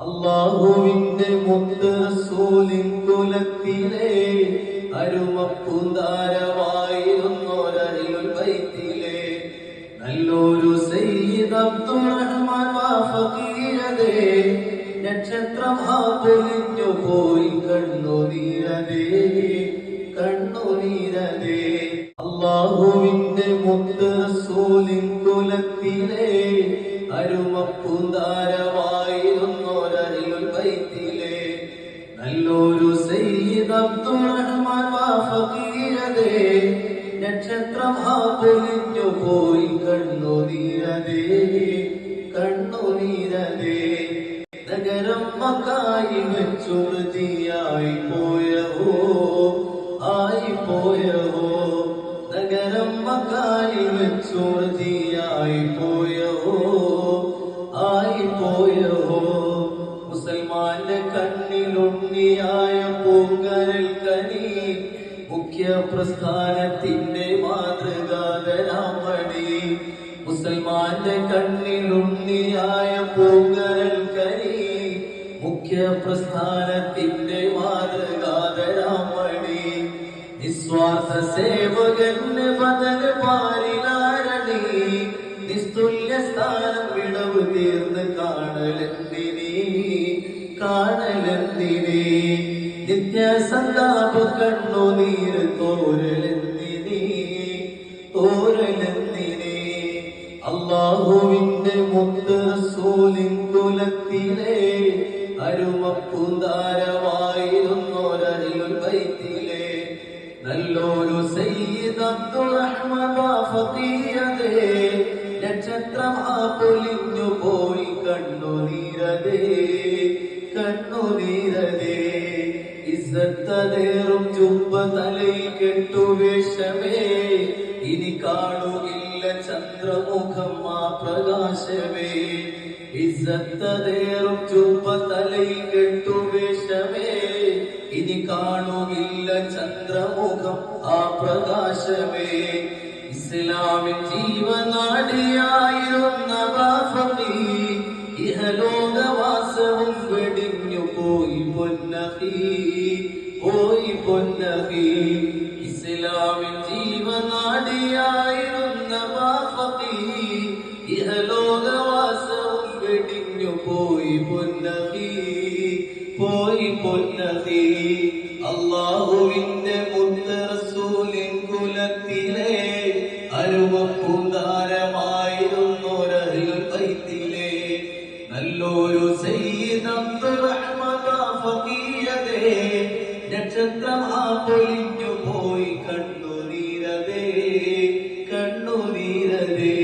അള്ളാഹുവിന്റെ മുത്ത് റസൂലിൻ കുലത്തിലെ അരുമപ്പുന്താരമായിരുന്നൊരറിയുൽ ബൈത്തിലെ നല്ലൊരു സയ്യിദ് പോയി കണ്ണുനീരതേ കണ്ണുനീരതേ അള്ളാഹുവിന്റെ മുത്ത് റസൂലിൻ കുലത്തിലെ നല്ലൊരു സയ്യിദ് അബ്ദുറഹ്മാൻ വാഫീരതേ നക്ഷത്രം ആ പൊലിഞ്ഞു പോയി കണ്ണുനീരതേ കണ്ണുനീരതേ നഗരം മക്കായി വെച്ചു മുഖ്യ പ്രസ്ഥാനത്തിന്റെ മാതൃകാതരാമണി മുസൽമാന്റെ കണ്ണിലുണ്ണിയായ പൂങ്കരൽ കരി. മുഖ്യ പ്രസ്ഥാനത്തിന്റെ മാതൃകാതരാമണി നിസ്വാർത്ഥ സേവകന് ബദൽ പാരിലാരണി നിസ്തുല്യ സ്ഥാനം വിടവ് തീർന്ന് കാണലെന്തിനീ? കാണലെന്തിനി? നിത്യ സന്താപ കണ്ണുനീര് തോരലെന്തിനി? തോരലെന്തിനി? അള്ളാഹുവിന്റെ മുത്ത് റസൂലിൻ കുലത്തിലെ അരുമപ്പുന്താരമായിരുന്നൊരറിയുൽ ബൈത്തിലെ. നല്ലൊരു സയ്യിദ് അബ്ദുറഹ്മാൻ ഫഖീയതേ നക്ഷത്രം ഇസത്തതേറും ചുമ്പ തലയിൽ കെട്ടുവേഷമേ ഇനി കാണുകില്ല ചന്ദ്രമുഖം ആ പ്രകാശമേ. ഇസത്തതേറും ചുമ്പ തലയിൽ കെട്ടുവേഷമേ ഇനി കാണുകില്ല ചന്ദ്രമുഖം ആ പ്രകാശമേ. ഇസ്ലാമിൻ ജീവനാടിയായിരുന്ന ഇഹലോകവാസവും വെടിഞ്ഞു പോയി പൊന്നഹി. ഇസ്ലാമിൻ ജീവനാടിയായിരുന്ന ഇഹലോകവാസവും വെടിഞ്ഞു പോയി പൊന്നഹി പോയി പൊന്നഹി അള്ളാഹുവിന്റെ മുത്ത റസൂലിൻ കുലത്തിലെ അരുവപ്പുന്താരമായിരുന്നൊരറിൽ ബൈത്തിലെ നല്ലൊരു സയ്യിദ് അബ്ദുറഹ്മാൻ ഫഖീയതേ നക്ഷത്രം കണ്ണുനീരതേ നഗരം